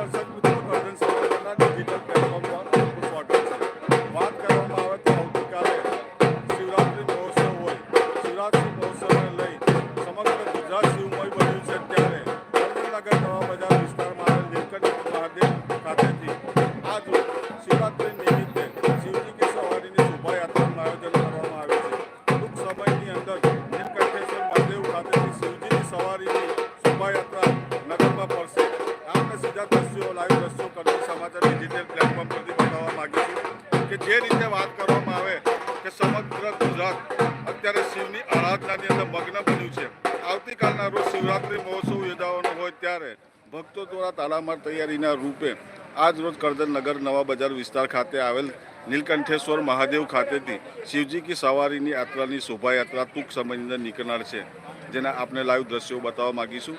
સડસઠ વાત કરવામાં આવે તો આવતીકાલે શિવરાત્રિ મહોત્સવ હોય શિવરાત્રિ મહોત્સવને લઈ સમગ્ર ગુજરાત શિવમય બન્યું છે ત્યારે ગાંધીનગર નવા બજાર વિસ્તારમાં આવેલ નીલકંઠ ખાતેથી આજ શિવરાત્રિ નિમિત્તે શિવજી સવારીની શોભાયાત્રાનું આયોજન કરવામાં આવે છે ટૂંક સમયની અંદર નીલકંઠેશ્વર મહાદેવ ખાતેથી શિવજીની સવારીની શોભાયાત્રા નગરમાં પડશે. જે રીતે વાત કરવામાં આવે કે સમગ્ર ગુજરાત અત્યારે શિવની આરાધનાની અંદર મગ્ન બન્યું છે. આવતીકાલના રોજ શિવરાત્રી મહોત્સવ યોજાવાનો હોય ત્યારે ભક્તો દ્વારા તાલામાર તૈયારીના રૂપે આજ રોજ કરજણ નગર નવા બજાર વિસ્તાર ખાતે આવેલ નીલકંઠેશ્વર મહાદેવ ખાતેથી શિવજી કી સવારીની યાત્રાની શોભાયાત્રા ટૂંક સમયની અંદર નીકળનાર છે. જેના આપણે લાઈવ દ્રશ્યો બતાવવા માગીશું.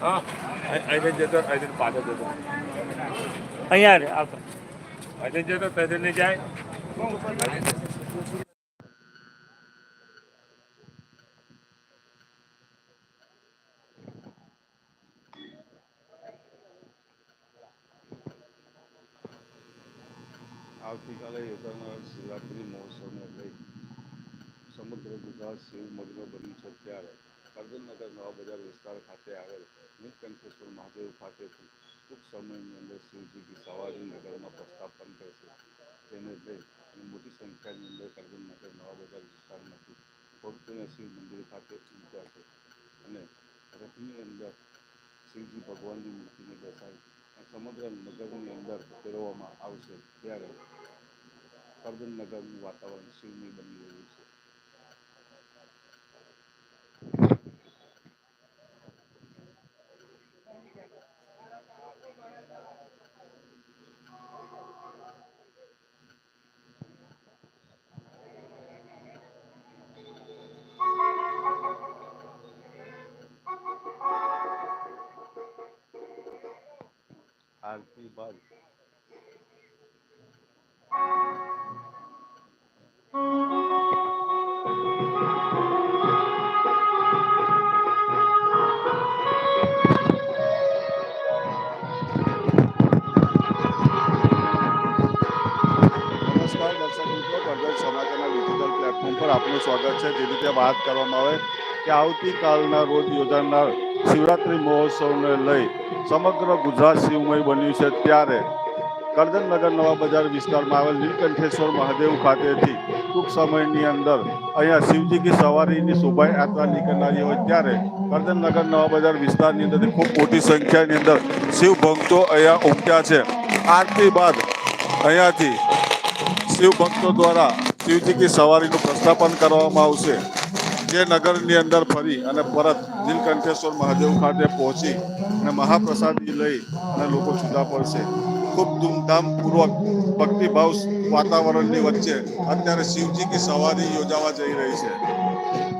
અહીંથી જતો અહીંથી પાછો જતો અહીંયા આવતો. અહીંથી જતો ત્યાંથી નહીં જાય. આવતીકાલે યોજાનાર શિવરાત્રિ મહોત્સવને લઈ સમગ્ર ગુજરાત શિવમગ્ન બન્યું છે ત્યારે કરજણનગર નવા બજાર વિસ્તાર ખાતે આવેલ નીલકંઠેશ્વર મહાદેવ ખાતેથી ટૂંક સમયની અંદર શિવજીની સવારી નગરમાં પ્રસ્થાપન કરશે તેને લઈ મોટી સંખ્યાની અંદર કરજણનગર નવા બજાર વિસ્તારમાંથી ભક્તોને શિવ મંદિર ખાતે ઉમટ્યા અને રથની અંદર શિવજી ભગવાનની મૂર્તિને બેસાડી સમગ્ર નગરની અંદર ફેરવવામાં આવશે. ત્યારે કરજણ નગરનું વાતાવરણ શિવમય બની રહ્યું છે. આરતી બાદ. પર આપનું સ્વાગત છે. જે રીતે વાત કરવામાં આવે કે આવતીકાલના રોજ યોજાનાર શિવરાત્રિ મહોત્સવને લઈ સમગ્ર ગુજરાત શિવમય બન્યું છે. ત્યારે કરજણનગર નવા બજાર વિસ્તારમાં આવેલ નીલકંઠેશ્વર મહાદેવ ખાતેથી ટૂંક સમયની અંદર અહીંયા શિવજી કી સવારીની શોભાયાત્રા નીકળનારી હોય ત્યારે કરજણનગર નવા બજાર વિસ્તારની અંદરથી ખૂબ મોટી સંખ્યાની અંદર શિવ ભક્તો અહીંયા ઉમટ્યા છે. આરતી બાદ અહીંયાથી શિવ ભક્તો દ્વારા શિવજી કી સવારીનું પ્રસ્થાપન કરવામાં આવશે. જે નગરની અંદર ફરી અને પરત નીલકંઠેશ્વર મહાદેવ ખાતે પહોંચી અને મહાપ્રસાદી લઈ અને લોકો જુદા પડશે. ખૂબ ધૂમધામપૂર્વક ભક્તિભાવ વાતાવરણની વચ્ચે અત્યારે શિવજી કી સવારી યોજાવા જઈ રહી છે.